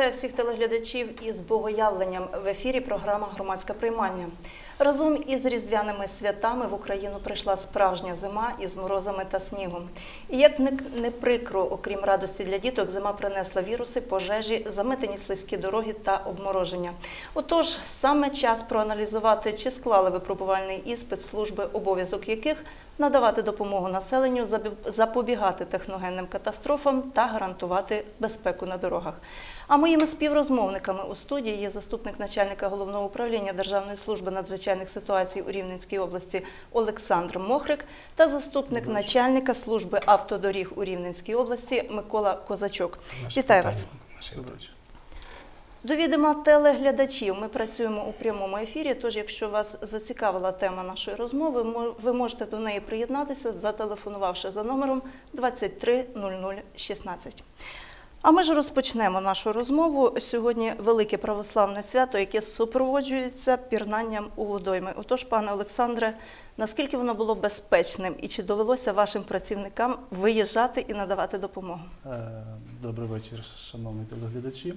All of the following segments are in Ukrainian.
Вітаю всіх телеглядачів із богоявленням в ефірі. Програма Громадська приймання. Разом із різдвяними святами в Україну прийшла справжня зима із морозами та снігом. І як не, прикро, окрім радості для діток, зима принесла віруси, пожежі, заметені слизькі дороги та обмороження. Отож, саме час проаналізувати, чи склали випробувальний іспит служби, обов'язок яких надавати допомогу населенню, запобігати техногенним катастрофам та гарантувати безпеку на дорогах. А моїми співрозмовниками у студії є заступник начальника головного управління Державної служби надзвичайних ситуацій у Рівненській області Олександр Мохрик та заступник начальника служби автодоріг у Рівненській області Микола Козачок. Вітаю вас. До відома телеглядачів ми працюємо у прямому ефірі. Тож, якщо вас зацікавила тема нашої розмови, ви можете до неї приєднатися, зателефонувавши за номером 230016. А ми ж розпочнемо нашу розмову. Сьогодні велике православне свято, яке супроводжується пірнанням у водойми. Отож, пане Олександре, наскільки воно було безпечним і чи довелося вашим працівникам виїжджати і надавати допомогу? Е, Добрий вечір, шановні телеглядачі.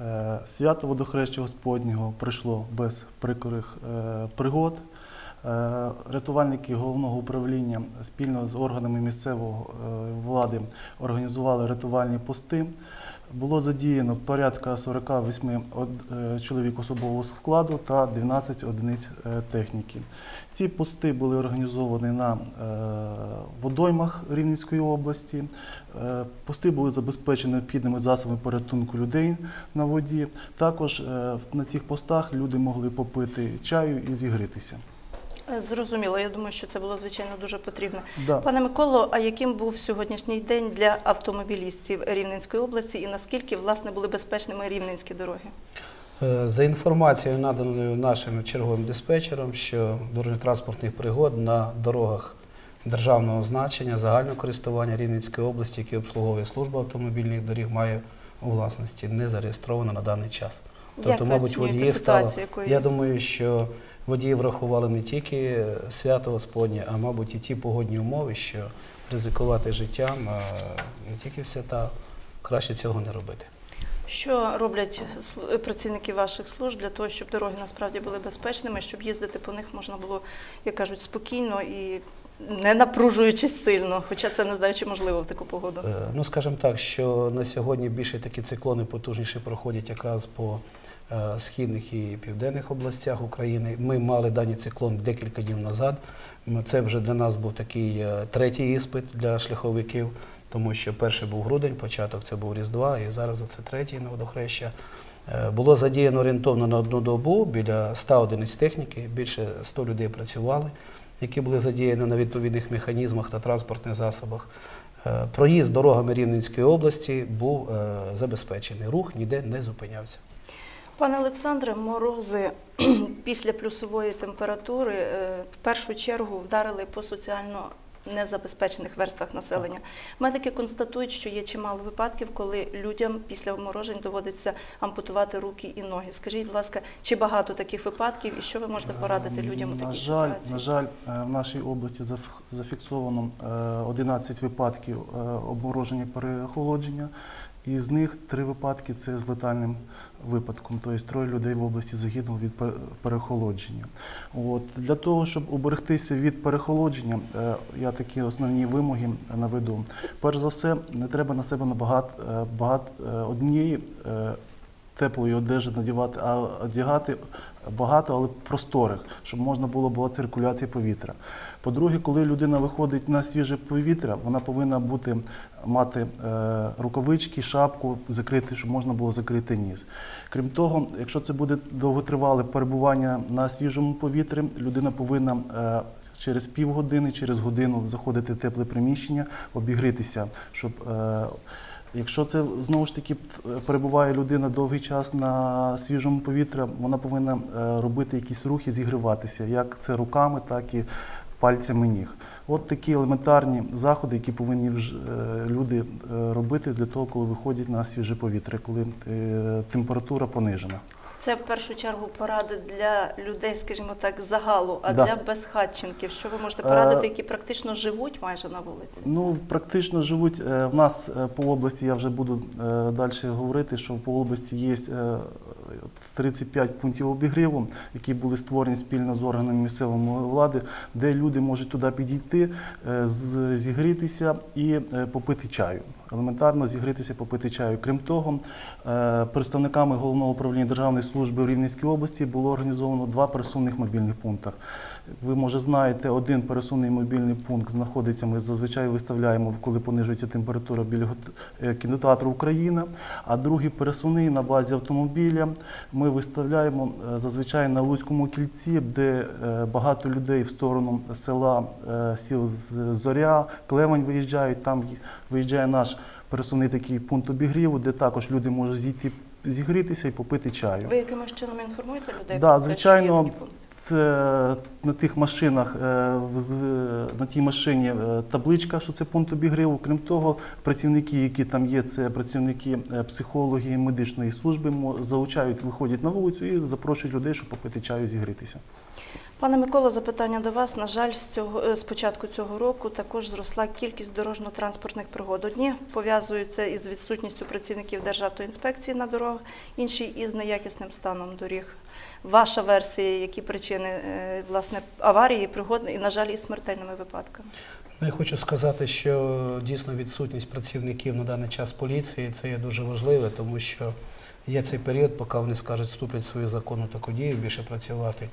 Е, Свято водохреща Господнього пройшло без прикрих е, пригод. Е, Рятувальники головного управління спільно з органами місцевої влади організували рятувальні пости. Було задіяно порядка 48 е, чоловік особового складу та 12 одиниць е, техніки. Ці пости були організовані на е, водоймах Рівненської області. Е, Пости були забезпечені необхідними засобами порятунку людей на воді. Також е, на цих постах люди могли попити чаю і зігрітися. Е, Зрозуміло, я думаю, що це було звичайно дуже потрібно. Да. Пане Миколо, а яким був сьогоднішній день для автомобілістів Рівненської області і наскільки власне були безпечними рівненські дороги? Е, За інформацією, наданою нашим черговим диспетчером, що дорожньо-транспортних пригод на дорогах державного значення, загального користування Рівненської області, які обслуговує служба автомобільних доріг, має у власності не зареєстровано на даний час. Як ви оцінюєте ситуацію, якою я думаю, що водії врахували не тільки свято Господнє, а мабуть і ті погодні умови, що ризикувати життям а не тільки в свята, краще цього не робити. Що роблять працівники ваших служб для того, щоб дороги насправді були безпечними, щоб їздити по них можна було, як кажуть, спокійно і не напружуючись сильно, хоча це не знаю, чи можливо в таку погоду. Е, Ну, скажімо так, що на сьогодні більше такі циклони потужніші проходять якраз по східних і південних областях України. Ми мали даний циклон декілька днів назад. Це вже для нас був такий е, третій іспит для шляховиків, тому що перший був грудень, початок це був Різдва, і зараз це третій на водохреща. Е, Було задіяно орієнтовно на одну добу біля 100 одиниць техніки, більше 100 людей працювали, які були задіяні на відповідних механізмах та транспортних засобах. Е, Проїзд дорогами Рівненської області був е, забезпечений. Рух ніде не зупинявся. Пане Олександре, морози після плюсової температури е, в першу чергу вдарили по соціально незабезпечених верствах населення. Медики констатують, що є чимало випадків, коли людям після обморожень доводиться ампутувати руки і ноги. Скажіть, будь ласка, чи багато таких випадків, і що ви можете порадити людям у на такій жаль, ситуації? на жаль, е, в нашій області заф- зафіксовано е, 11 випадків е, обмороження переохолодження. І з них три випадки це з летальним випадком, тобто троє людей в області загинуло від перехолодження. От для того, щоб уберегтися від переохолодження, е, я такі основні вимоги наведу. Перш за все, не треба на себе набагато е, багато е, однієї теплої одежі надівати, а одягати багато, але просторих, щоб можна було була циркуляція повітря. По-друге, коли людина виходить на свіже повітря, вона повинна бути мати е, рукавички, шапку закрити, щоб можна було закрити ніс. Крім того, якщо це буде довготривале перебування на свіжому повітрі, людина повинна е, через півгодини, через годину заходити в тепле приміщення, обігрітися, щоб е, Якщо це знову ж таки перебуває людина довгий час на свіжому повітрі, вона повинна е, робити якісь рухи, зігріватися, як це руками, так і пальцями ніг. От такі елементарні заходи, які повинні е, люди е, робити для того, коли виходять на свіже повітря, коли температура понижена. Це в першу чергу поради для людей, скажімо так, загалу, а Да. для безхатченків. Що ви можете порадити, Е, які практично живуть майже на вулиці? Ну, практично живуть е, в нас е, по області, я вже буду далі говорити, що по області є е, 35 пунктів обігріву, які були створені спільно з органами місцевої влади, де люди можуть туди підійти, зігрітися і попити чаю. Елементарно зігрітися, попити чаю. Крім того, представниками головного управління Державної служби в Рівненській області було організовано два пересувних мобільних пункти. Ви, може, знаєте, один пересувний мобільний пункт знаходиться, ми зазвичай виставляємо, коли понижується температура біля е, кінотеатру Україна, а другий пересувний на базі автомобіля ми виставляємо е, зазвичай на Луцькому кільці, де е, багато людей в сторону села сіл Зоря, Клевань виїжджають, там виїжджає наш пересувний такий пункт обігріву, де також люди можуть зійти зігрітися і попити чаю. Ви якимось чином інформуєте людей? Да, це, є звичайно? Це на тих машинах, е, на тій машині е, табличка, що це пункт обігріву. Крім того, працівники, які там є, це працівники е, психології медичної служби, залучають, виходять на вулицю і запрошують людей, щоб попити чаю, зігрітися. Пане Миколо, запитання до вас. На жаль, з цього з початку цього року також зросла кількість дорожньо-транспортних пригод. Одні пов'язуються із відсутністю працівників Державтоінспекції на дорогах, інші із неякісним станом доріг. Ваша версія, які причини е, власне аварії, пригод і, на жаль, із смертельними випадками? Ну, Я хочу сказати, що дійсно відсутність працівників на даний час поліції це є дуже важливе, тому що є цей період, поки вони скажуть, вступлять в свою законну таку дію, більше працювати.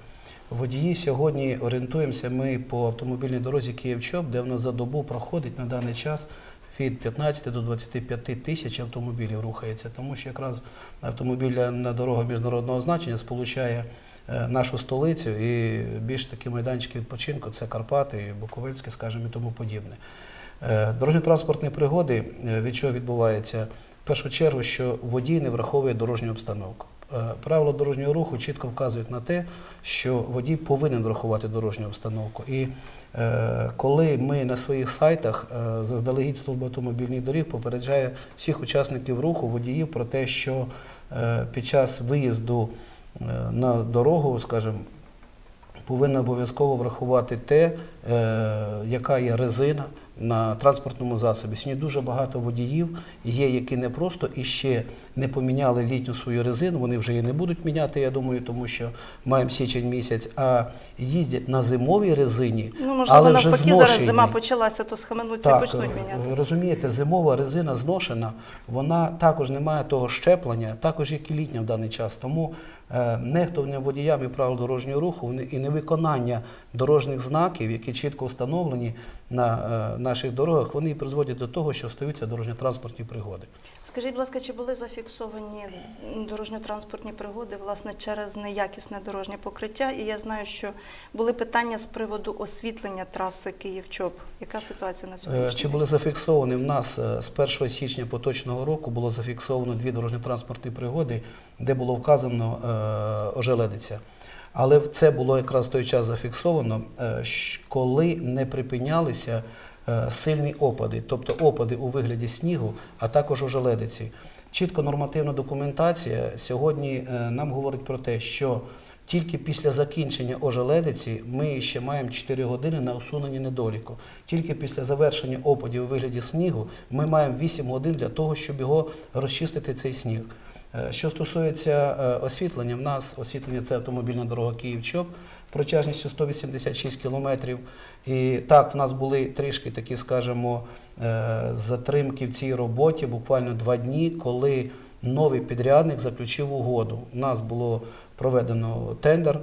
Водії сьогодні орієнтуємося ми по автомобільній дорозі Київ-Чоп, де в нас за добу проходить на даний час від 15 до 25 тисяч автомобілів рухається, тому що якраз автомобіль на дорогах міжнародного значення сполучає е, нашу столицю і більш такі майданчики відпочинку це Карпати, Буковельське, скажімо, і тому подібне. Е, Дорожньо-транспортні пригоди е, від чого відбувається? В першу чергу, що водій не враховує дорожню обстановку. Е, Правила дорожнього руху чітко вказують на те, що водій повинен врахувати дорожню обстановку. І е, коли ми на своїх сайтах е, заздалегідь служба автомобільних доріг попереджає всіх учасників руху, водіїв про те, що під час виїзду на дорогу, скажімо, повинна обов'язково врахувати те, яка є резина на транспортному засобі. Сьогодні дуже багато водіїв є, які не просто іще не поміняли літню свою резину, вони вже її не будуть міняти, я думаю, тому що маємо січень місяць, а їздять на зимовій резині, Ну, можливо, але вже навпаки, зараз зима почалася, то схаменуться і почнуть міняти. ви розумієте, зимова резина зношена, вона також не має того щеплення, також як і літня в даний час. Тому е, нехтування водіями правил дорожнього руху і невиконання дорожніх знаків, які чітко встановлені на е, наших дорогах, вони і призводять до того, що стаються дорожньо-транспортні пригоди. Скажіть, будь ласка, чи були зафіксовані дорожньо-транспортні пригоди власне через неякісне дорожнє покриття? І я знаю, що були питання з приводу освітлення траси Київ-Чоп. Яка ситуація на Е, сьогоднішній Чи день? були зафіксовані в нас е, з 1 січня поточного року було зафіксовано дві дорожньо-транспортні пригоди, де було вказано ожеледиця. Але це було якраз в той час зафіксовано, е, коли не припинялися е, сильні опади, тобто опади у вигляді снігу, а також ожеледиці. Чітко нормативна документація сьогодні е, нам говорить про те, що тільки після закінчення ожеледиці ми ще маємо 4 години на усунення недоліку. Тільки після завершення опадів у вигляді снігу ми маємо 8 годин для того, щоб його розчистити цей сніг. Е, Що стосується е, освітлення, в нас освітлення це автомобільна дорога Київ-Чоп протяжністю 186 кілометрів. І так, в нас були трішки такі, скажімо, е, затримки в цій роботі, буквально два дні, коли новий підрядник заключив угоду. У нас було проведено тендер,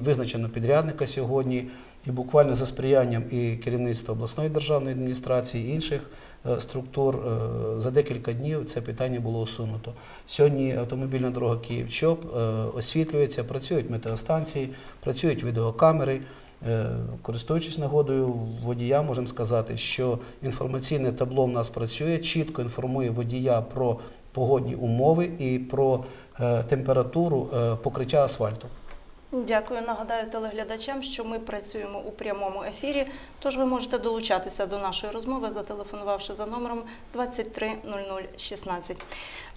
визначено підрядника сьогодні, і буквально за сприянням і керівництва обласної державної адміністрації, і інших структур е, за декілька днів це питання було усунуто. Сьогодні автомобільна дорога Київ-Чоп е, освітлюється, працюють метеостанції, працюють відеокамери. Е, Користуючись нагодою водія, можемо сказати, що інформаційне табло в нас працює, чітко інформує водія про погодні умови і про е, температуру е, покриття асфальту. Дякую. Нагадаю телеглядачам, що ми працюємо у прямому ефірі. Тож ви можете долучатися до нашої розмови, зателефонувавши за номером 230016.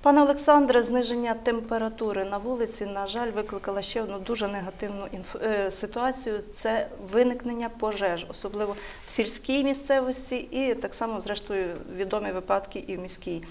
Пане Олександре, зниження температури на вулиці, на жаль, викликала ще одну дуже негативну е, ситуацію. Це виникнення пожеж, особливо в сільській місцевості, і так само, зрештою, відомі випадки і в міській.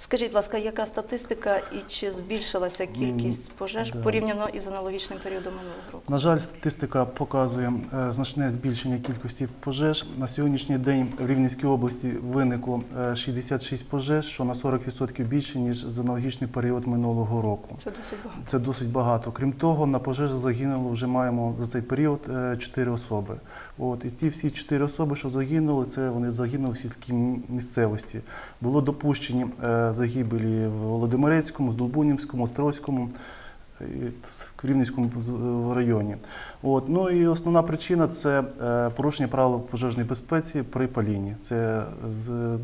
Скажіть, будь ласка, яка статистика і чи збільшилася кількість пожеж да. порівняно із аналогічним періодом минулого року? На жаль, статистика показує е, значне збільшення кількості пожеж. На сьогоднішній день в Рівненській області виникло е, 66 пожеж, що на 40% більше, ніж за аналогічний період минулого року. Це досить багато. Це досить багато. Крім того, на пожежі загинуло вже маємо за цей період 4 особи. От і ті всі 4 особи, що загинули, це вони загинули в сільській місцевості. Було допущені е, загибелі в Володимирецькому, Здолбунівському, Острозькому. і В Рівненському з- в районі. От. Ну і основна причина це е, порушення правил пожежної безпеці при палінні. Це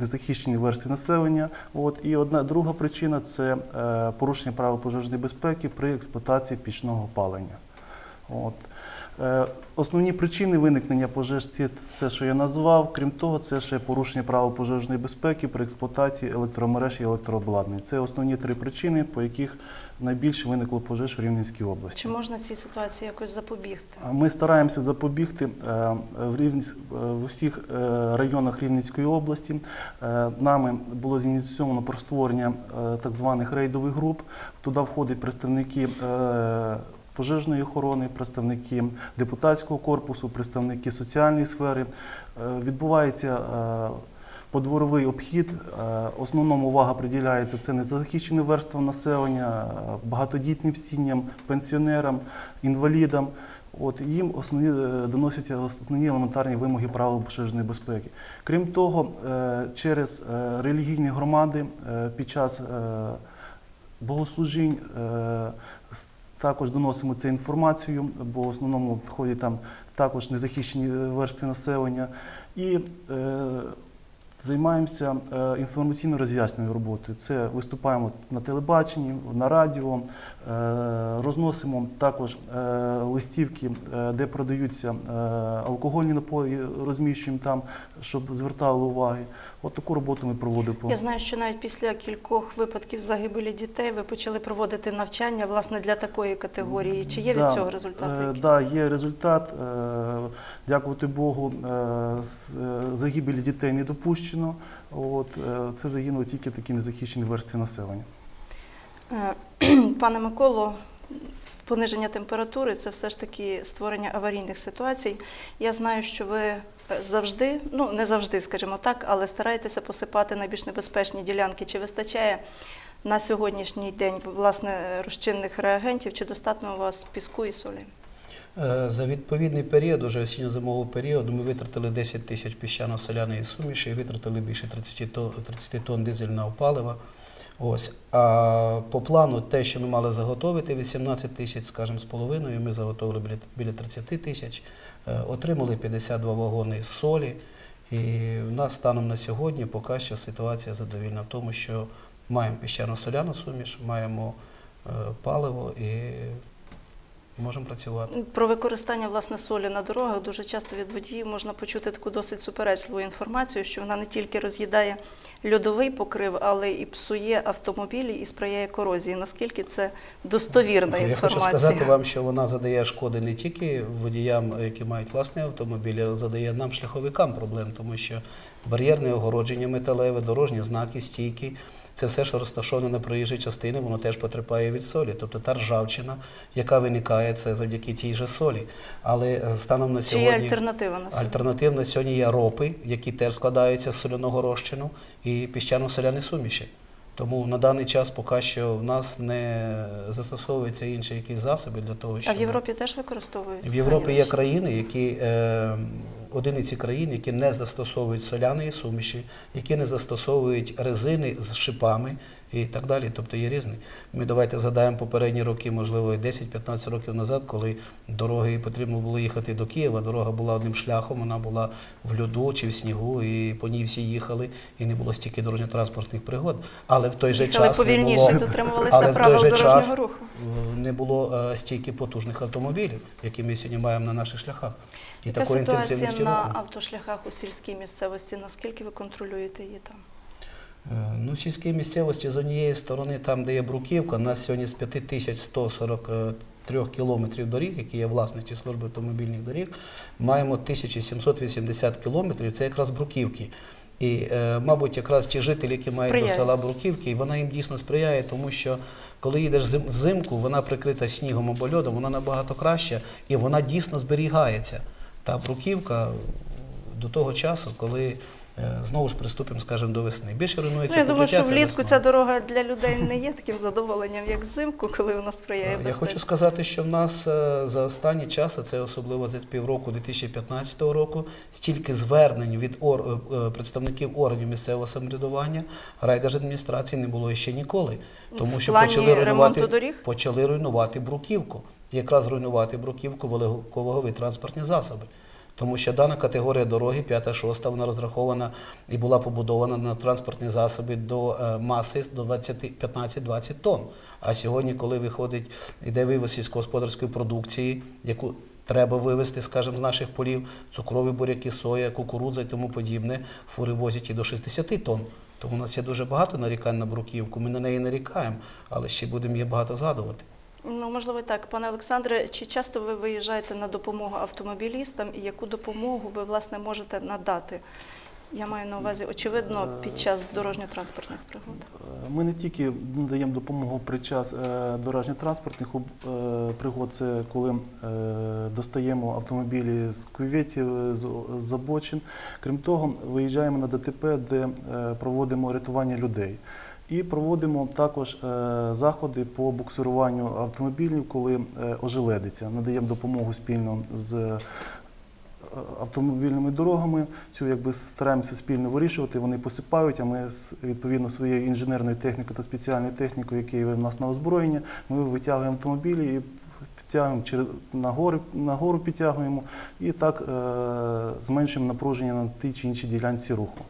незахищені верстви населення. От. І одна друга причина це е, порушення правил пожежної безпеки при експлуатації пічного опалення. От. Е, Основні причини виникнення пожеж це все, що я назвав. Крім того, це ще порушення правил пожежної безпеки при експлуатації електромереж і електрообладнання. Це основні три причини, по яких найбільше виникло пожеж в Рівненській області. Чи можна цій ситуації якось запобігти? Ми стараємося запобігти е, в Рівненсь- е, в усіх районах Рівненської області. Нами було зініційовано про створення так званих рейдових груп. Туди входять представники. Пожежної охорони, представники депутатського корпусу, представники соціальної сфери. Е, Відбувається е, подворовий обхід. Е, Основному увага приділяється це незахищеним верствам населення, багатодітним сім'ям, пенсіонерам, інвалідам. От їм основні доносяться основні елементарні вимоги правил пожежної безпеки. Крім того, через релігійні громади під час богослужінь також доносимо цю інформацію, бо в основному входять там також незахищені верстви населення. І е, займаємося е, інформаційно-роз'ясненою роботою. Це виступаємо на телебаченні, на радіо, е, розносимо також е, листівки, де продаються алкогольні напої, розміщуємо там, щоб звертали уваги. От таку роботу ми проводимо. Я знаю, що навіть після кількох випадків загибелі дітей ви почали проводити навчання власне для такої категорії. Чи є від Да, цього результати? якісь? Да, є результат. Дякувати Богу, загибелі дітей не допущено. От, е, це загинули тільки такі незахищені верстви населення. Е, Пане Миколо, пониження температури це все ж таки створення аварійних ситуацій. Я знаю, що ви е, завжди, ну не завжди, скажімо так, але стараєтеся посипати найбільш небезпечні ділянки. Чи вистачає на сьогоднішній день власне розчинних реагентів, чи достатньо у вас піску і солі? Е, За відповідний період, уже осінньо-зимового періоду, ми витратили 10 тисяч піщано-соляної суміші, витратили більше 30 тонн, 30 тонн дизельного палива. Ось. А по плану, те, що ми мали заготовити, 18 тисяч, скажімо, з половиною, ми заготовили біля, біля 30 тисяч, Е, отримали 52 вагони солі. І в нас станом на сьогодні поки що ситуація задовільна в тому, що маємо піщано-соляну суміш, маємо е, паливо і можемо працювати. Про використання власне солі на дорогах дуже часто від водіїв можна почути таку досить суперечливу інформацію, що вона не тільки роз'їдає льодовий покрив, але і псує автомобілі і сприяє корозії. Наскільки це достовірна Я хочу сказати вам, що вона задає шкоди не тільки водіям, які мають власний автомобіль, але задає нам шляховикам проблем, тому що бар'єрне огородження металеве, дорожні знаки, стійки. Це все, що розташоване на проїжджій частині, воно теж потерпає від солі. Тобто та ржавчина, яка виникає, це завдяки тій же солі. Але е, станом на Чи є альтернатива на сьогодні? альтернативна сьогодні є ропи, які теж складаються з соляного розчину і піщано-соляні суміші. Тому на даний час поки що в нас не застосовуються інші якісь засоби для того, А в Європі теж використовують? в Європі є країни, які е, одиниці країн, які не застосовують соляної суміші, які не застосовують резини з шипами, і так далі. Тобто є різний. Ми давайте згадаємо попередні роки, можливо, і 10-15 років назад, коли дороги потрібно було їхати до Києва. Дорога була одним шляхом, вона була в льоду чи в снігу, і по ній всі їхали, і не було стільки дорожньо-транспортних пригод. Але в той же Їхали час не повільніше, було, дотримувалися але в той правил же дорожнього час, руху. Не було е, стільки потужних автомобілів, які ми сьогодні маємо на наших шляхах. І Яка такої ситуація на автошляхах у сільській місцевості? Наскільки ви контролюєте її там? Е, Ну, в сільській місцевості з однієї сторони, там, де є Бруківка, у нас сьогодні з 5143 кілометрів доріг, які є власності служби автомобільних доріг, маємо 1780 кілометрів, це якраз Бруківки. І, е, мабуть, якраз ті жителі, які мають до села Бруківки, вона їм дійсно сприяє, тому що коли їдеш взимку, вона прикрита снігом або льодом, вона набагато краща і вона дійсно зберігається. Та Бруківка до того часу, коли знову ж приступимо, скажімо, до весни. Більше руйнується Ну, я думаю, що влітку ця дорога для людей не є таким задоволенням, як взимку, коли вона сприяє Я безпеці. хочу сказати, що в нас е, за останній час, це особливо за півроку 2015 року, стільки звернень від ор- е, е, представників органів місцевого самоврядування, райдержадміністрації не було ще ніколи. Тому В що почали руйнувати, доріг? почали руйнувати бруківку. Якраз руйнувати бруківку великовагові транспортні засоби. Тому що дана категорія дороги, 5-6, вона розрахована і була побудована на транспортні засоби до е, маси до 20 15-20 тонн. А сьогодні, коли виходить, іде вивіз сільськогосподарської продукції, яку треба вивезти, скажімо, з наших полів, цукрові буряки, соя, кукурудза і тому подібне, фури возять і до 60 тонн. Тому у нас є дуже багато нарікань на бруківку. Ми на неї нарікаємо, але ще будемо її багато згадувати. Ну, можливо, так. Пане Олександре, чи часто ви виїжджаєте на допомогу автомобілістам і яку допомогу ви, власне, можете надати? Я маю на увазі, очевидно, під час дорожньо-транспортних пригод. Е, Ми не тільки надаємо допомогу під час е, дорожньо-транспортних е, пригод, це коли достаємо автомобілі з кюветів, з о- з забочин. Крім того, виїжджаємо на ДТП, де проводимо рятування людей. І проводимо також е, заходи по буксируванню автомобілів, коли е, ожеледиться. Надаємо допомогу спільно з е, автомобільними дорогами. Цю якби стараємося спільно вирішувати. Вони посипають, а ми відповідно своєю інженерною технікою та спеціальною технікою, які в нас на озброєнні, ми витягуємо автомобілі і підтягуємо через на гори, гору підтягуємо і так е, зменшуємо напруження на тій чи іншій ділянці руху.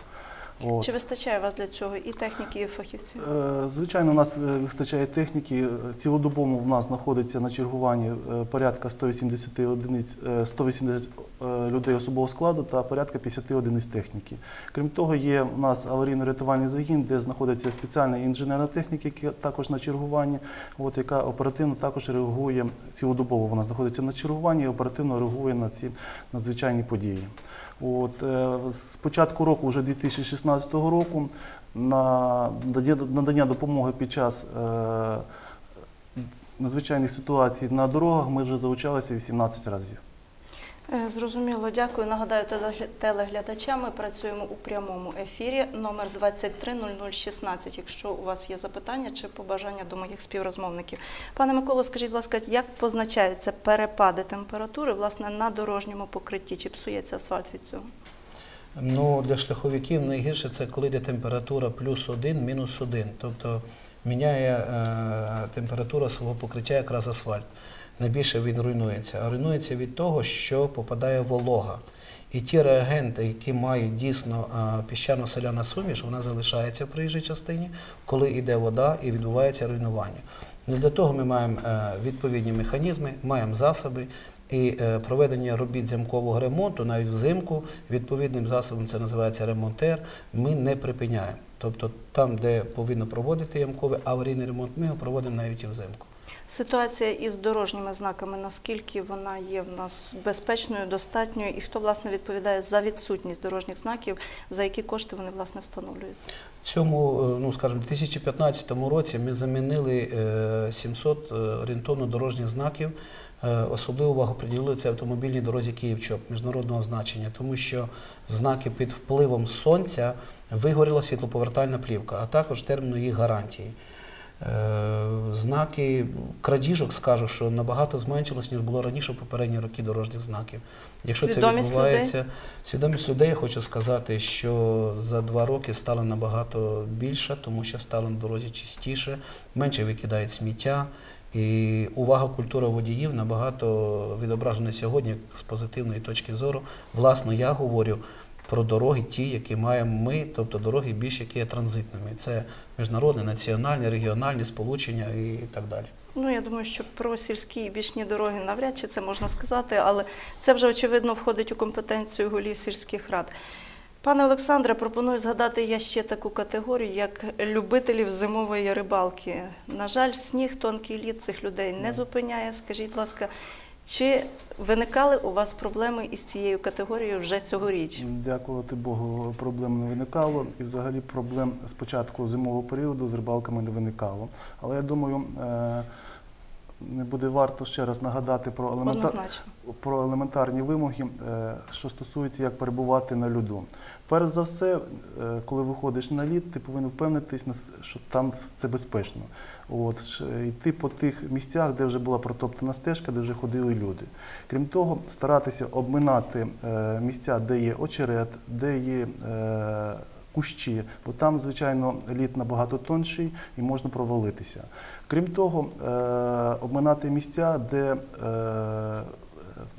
От. Чи вистачає у вас для цього і техніки, і фахівців? Е, Звичайно, у нас е, вистачає техніки. Цілодобово в нас знаходиться на чергуванні е, порядка 180 одиниць, е, 180 е, людей особового складу та порядка 50 одиниць техніки. Крім того, є у нас аварійно-рятувальний загін, де знаходиться спеціальна інженерна техніка, яка також на чергуванні, от, яка оперативно також реагує цілодобово. Вона знаходиться на чергуванні і оперативно реагує на ці надзвичайні події. От, е, з початку року, вже 2016 року, на надання- допомоги під час е, надзвичайних ситуацій на дорогах ми вже залучалися 18 разів. Е, Зрозуміло, дякую. Нагадаю телегля- телеглядачам, ми працюємо у прямому ефірі номер 230016, якщо у вас є запитання чи побажання до моїх співрозмовників. Пане Миколо, скажіть, будь ласка, як позначаються перепади температури власне на дорожньому покритті? Чи псується асфальт від цього? Ну, для шляховиків найгірше це коли йде температура плюс один, мінус один. Тобто міняє е, температура свого покриття якраз асфальт. Найбільше він руйнується. А руйнується від того, що попадає волога. І ті реагенти, які мають дійсно піщано-соляна суміш, вона залишається в проїжджій частині, коли йде вода і відбувається руйнування. Ну, для того ми маємо е, відповідні механізми, маємо засоби. І е, проведення робіт зимкового ремонту навіть взимку відповідним засобом, це називається ремонтер, ми не припиняємо. Тобто там, де повинно проводити ямковий аварійний ремонт, ми його проводимо навіть і взимку. Ситуація із дорожніми знаками, наскільки вона є в нас безпечною, достатньою, і хто власне відповідає за відсутність дорожніх знаків, за які кошти вони власне встановлюються? Цьому, е, ну скажімо, 2015 році ми замінили е, 700 орієнтовно дорожніх знаків. Е, Особливу увагу приділили це автомобільній дорозі Київ-Чоп міжнародного значення, тому що знаки під впливом сонця вигоріла світлоповертальна плівка, а також терміну їх гарантії. Е, Знаки крадіжок скажу, що набагато зменшилось, ніж було раніше в попередні роки дорожніх знаків. Якщо це Свідомість відбувається, свідомість людей, я хочу сказати, що за два роки стало набагато більше, тому що стало на дорозі чистіше, менше викидають сміття. І увага культури водіїв набагато відображена сьогодні з позитивної точки зору. Власно, я говорю про дороги, ті, які маємо ми, тобто дороги більш які є транзитними. Це міжнародні, національні, регіональні сполучення і так далі. Ну, я думаю, що про сільські і бічні дороги навряд чи це можна сказати, але це вже очевидно входить у компетенцію голів сільських рад. Пане Олександре, пропоную згадати я ще таку категорію, як любителів зимової рибалки. На жаль, сніг, тонкий лід цих людей не зупиняє. Скажіть, будь ласка, чи виникали у вас проблеми із цією категорією вже цьогоріч? Дякувати Богу, проблем не виникало. І взагалі проблем з початку зимового періоду з рибалками не виникало. Але я думаю, е, не буде варто ще раз нагадати про, елемента... Однозначно. про елементарні вимоги, е, що стосуються як перебувати на льоду. Перш за все, е, коли виходиш на лід, ти повинен впевнитись, що там це безпечно. От, йти по тих місцях, де вже була протоптана стежка, де вже ходили люди. Крім того, старатися обминати е, місця, де є очерет, де є кущі, бо там, звичайно, лід набагато тонший і можна провалитися. Крім того, е, обминати місця, де е,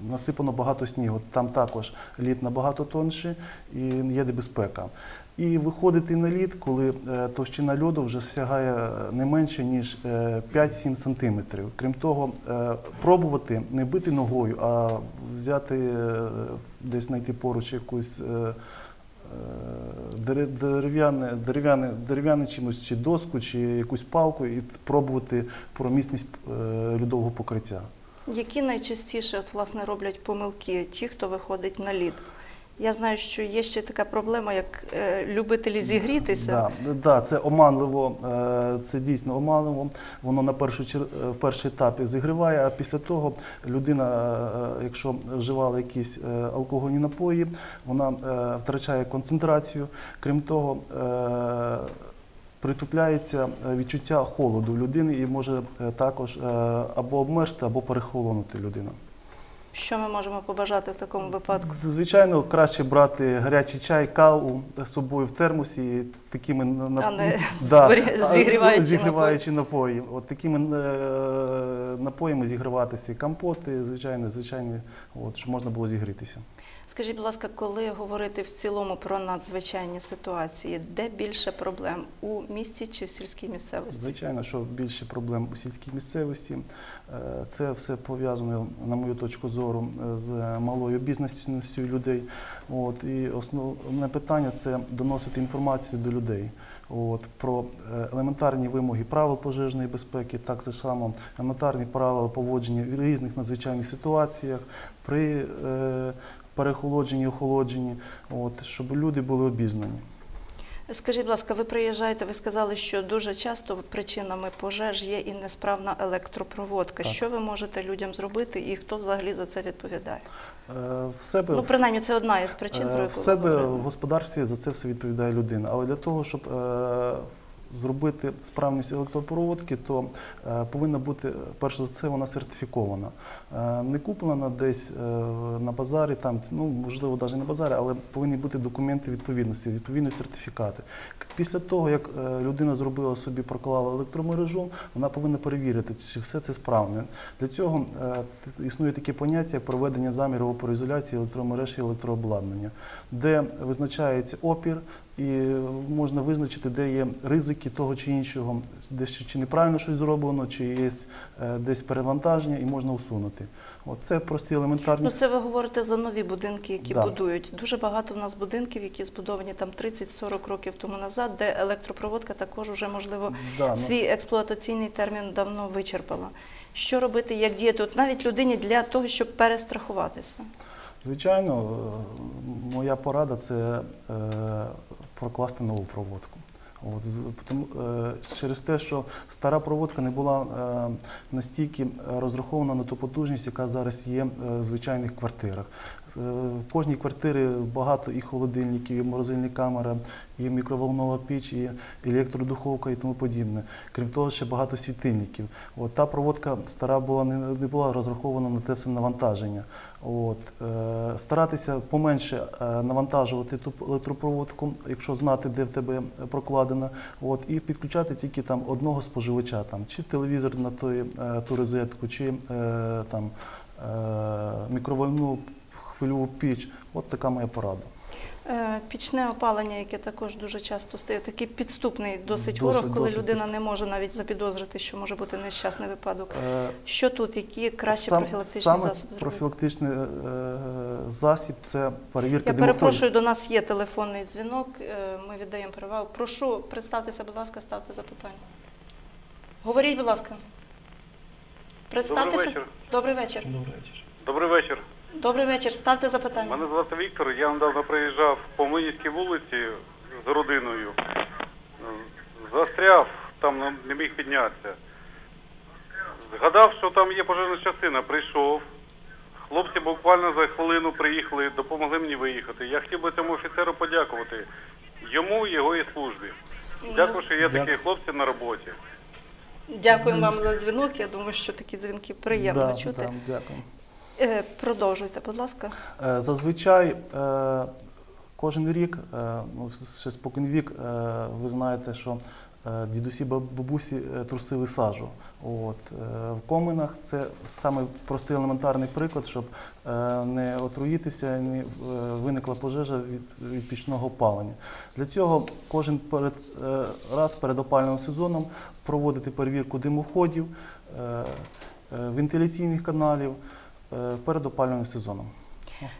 насипано багато снігу. Там також лід набагато тонший і є небезпека. І виходити на лід, коли е, товщина льоду вже сягає не менше, ніж е, 5-7 сантиметрів. Крім того, пробувати не бити ногою, а взяти десь знайти поруч якусь. Дере- Дерев'яне, дерев'яне, дерев'яне чимось, чи доску, чи якусь палку, і пробувати про міцність е, льодового покриття. Які найчастіше от, власне, роблять помилки ті, хто виходить на лід? Я знаю, що є ще така проблема, як е, любителі зігрітися. Да, да, це оманливо, е, це дійсно оманливо. Воно на першу е, в перший етапі зігріває, а після того людина, е, якщо вживала якісь е, алкогольні напої, вона е, втрачає концентрацію. Крім того, е, притупляється е, відчуття холоду людини і може е, також е, або обмерзти, або перехолонути людина. Що ми можемо побажати в такому випадку? Звичайно, краще брати гарячий чай, каву з собою в термосі, такими А не Да, зігріваючи зігріваючи напої. От такими е, напоями зігріватися компоти, звичайно, звичайні, от, щоб можна було зігрітися. Скажіть, будь ласка, коли говорити в цілому про надзвичайні ситуації, де більше проблем у місті чи в сільській місцевості? Звичайно, що більше проблем у сільській місцевості. Е, Це все пов'язано, на мою точку зору, е, з малою бізнесністю людей. От, і основне питання це доносити інформацію до людей. От, про е, елементарні вимоги правил пожежної безпеки, так само елементарні правила поводження в різних надзвичайних ситуаціях при е, перехолодженні, охолодженні, от, щоб люди були обізнані. Скажіть, будь ласка, ви приїжджаєте, ви сказали, що дуже часто причинами пожеж є і несправна електропроводка. Так. Що ви можете людям зробити і хто взагалі за це відповідає? Е, В себе Ну, принаймні, це одна із причин, про Е, яку В себе в господарстві за це все відповідає людина. Але для того, щоб е, зробити справність електропроводки, то е, повинна бути, перш за все, вона сертифікована. Е, не куплена десь е, на базарі, там, ну, можливо, навіть на базарі, але повинні бути документи відповідності, відповідні сертифікати. Після того, як людина зробила собі, проклала електромережу, вона повинна перевірити, чи все це справне. Для цього існує таке поняття як проведення замірів опороізоляції електромереж і електрообладнання, де визначається опір і можна визначити, де є ризики того чи іншого, десь чи- чи неправильно щось зроблено, чи є е, десь перевантаження, і можна усунути. От це прості елементарні. Ну, це ви говорите за нові будинки, які Да. будують. Дуже багато в нас будинків, які збудовані там 30-40 років тому назад, де електропроводка також уже, можливо, Да, ну, свій експлуатаційний термін давно вичерпала. Що робити, як діяти? От навіть людині для того, щоб перестрахуватися. Звичайно, е, моя порада це е, прокласти нову проводку. От, тому, е, через те, що стара проводка не була е, настільки розрахована на ту потужність, яка зараз є е, в звичайних квартирах. Е, в кожній квартирі багато і холодильників, і морозильні камери, і мікроволнова піч, і електродуховка і тому подібне. Крім того, ще багато світильників. От, та проводка стара була не, була розрахована на те все навантаження. От, е, старатися поменше е, навантажувати ту електропроводку, якщо знати, де в тебе прокладена, от, і підключати тільки там одного споживача, там, чи телевізор на той, е, ту розетку, чи е, там, е, мікровольну хвильову піч. От така моя порада. Е, Пічне опалення, яке також дуже часто стає такий підступний досить Досить, ворог, коли досить людина не може навіть запідозрити, що може бути нещасний випадок. Е, Що тут, які кращі сам- профілактичні саме засоби? профілактичний е, засіб це перевірка Я димоходів. перепрошую, до нас є телефонний дзвінок. е, Ми віддаємо перевагу. Прошу представтеся, будь ласка, ставте запитання. Говоріть, будь ласка. Представтеся. вечір. Добрий вечір. Добрий вечір. Добрий вечір. Добрий вечір. Ставте запитання. Мене звати Віктор. Я недавно приїжджав по Минівській вулиці з родиною. Застряв, там не- не міг піднятися. Згадав, що там є пожежна частина. Прийшов. Хлопці буквально за хвилину приїхали, допомогли мені виїхати. Я хотів би цьому офіцеру подякувати. Йому і його і службі. Дякую, що є такі хлопці на роботі. Дякуємо вам за дзвінок. Я думаю, що такі дзвінки приємно Да, чути. дякую. Е, Продовжуйте, будь ласка. Е, Зазвичай е, кожен рік, ну, ще спокон вік, е, ви знаєте, що дідусі баб- бабусі трусили сажу. От. В коминах це саме простий елементарний приклад, щоб не отруїтися, не е, виникла пожежа від, від пічного опалення. Для цього кожен перед, раз перед опалювальним сезоном проводити перевірку димоходів, вентиляційних каналів перед опалювальним сезоном.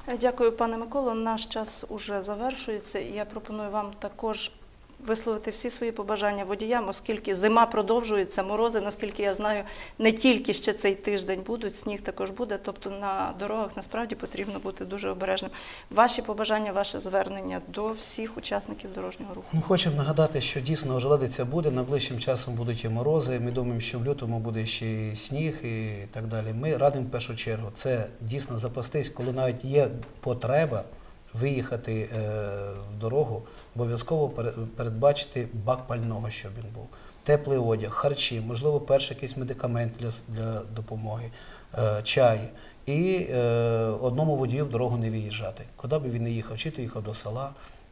Е, Дякую, пане Миколо. Наш час уже завершується, і я пропоную вам також висловити всі свої побажання водіям, оскільки зима продовжується, морози, наскільки я знаю, не тільки ще цей тиждень будуть, сніг також буде. Тобто на дорогах насправді потрібно бути дуже обережним. Ваші побажання, ваше звернення до всіх учасників дорожнього руху. Ми хочемо нагадати, що дійсно ожеледиця буде, найближчим часом будуть і морози. Ми думаємо, що в лютому буде ще і сніг і так далі. Ми радимо в першу чергу це дійсно запастись, коли навіть є потреба виїхати е, в дорогу, обов'язково пере- передбачити бак пального, щоб він був. Теплий одяг, харчі, можливо, перший якийсь медикамент для, для допомоги, е, чай. І е, одному водію в дорогу не виїжджати. Куди би він не їхав, чи то їхав до села,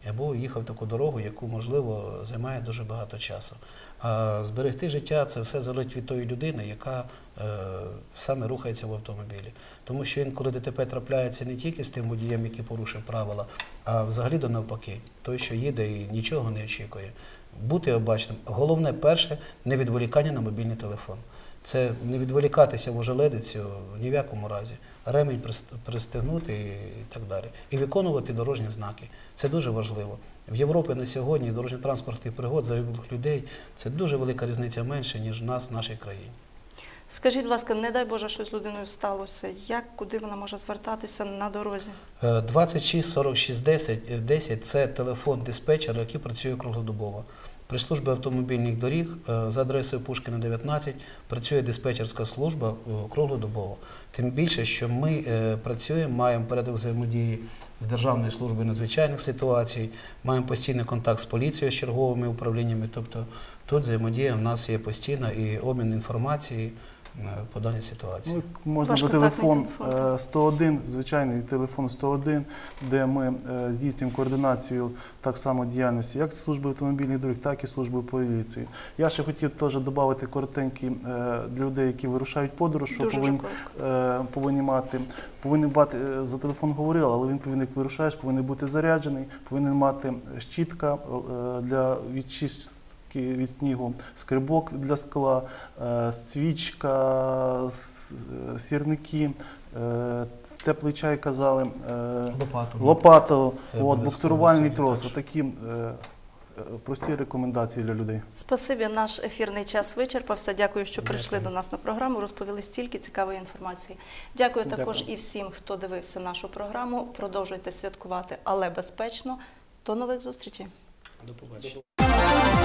або їхав таку дорогу, яку, можливо, займає дуже багато часу. А зберегти життя це все залежить від тої людини, яка е, саме рухається в автомобілі. Тому що інколи ДТП трапляється не тільки з тим водієм, який порушив правила, а взагалі до навпаки, той, що їде і нічого не очікує. Бути обачним. Головне, перше, не відволікання на мобільний телефон. Це не відволікатися в ожеледицю ні в якому разі, ремень пристегнути і так далі. І виконувати дорожні знаки. Це дуже важливо. В Європі на сьогодні дорожньо-транспортних пригод загиблих людей це дуже велика різниця менше, ніж в нас в нашій країні. Скажіть, будь ласка, не дай Боже, що з людиною сталося. Як, куди вона може звертатися на дорозі? Е, 26 46 10 е, 10 – це телефон диспетчера, який працює круглодобово. При службі автомобільних доріг е, за адресою Пушкіна 19 працює диспетчерська служба е, круглодобово. Тим більше, що ми е, працюємо, маємо порядок взаємодії з Державною службою надзвичайних ситуацій, маємо постійний контакт з поліцією, з черговими управліннями. Тобто тут взаємодія в нас є постійна і обмін інформації по даній ситуації. Ну, можна до телефон телефон, е, 101, звичайний телефон 101, де ми е, здійснюємо координацію так само діяльності як служби автомобільних доріг, так і служби поліції. Я ще хотів теж додати коротенький е, для людей, які вирушають подорож, що Дуже повинні, е, повинні мати. Повинен мати е, за телефон говорили, але він повинен, як вирушаєш, повинен бути заряджений, повинен мати щітка е, для відчистки від снігу, скрибок для скла, е, свічка, е, сірники, е, теплий чай казали, Лопату. лопату, от, буксирувальний трос. Отакі е, прості рекомендації для людей. Спасибі, наш ефірний час вичерпався. Дякую, що прийшли Дякую. до нас на програму. Розповіли стільки цікавої інформації. Дякую також Дякую. і всім, хто дивився нашу програму. Продовжуйте святкувати, але безпечно. До нових зустрічей. До побачення.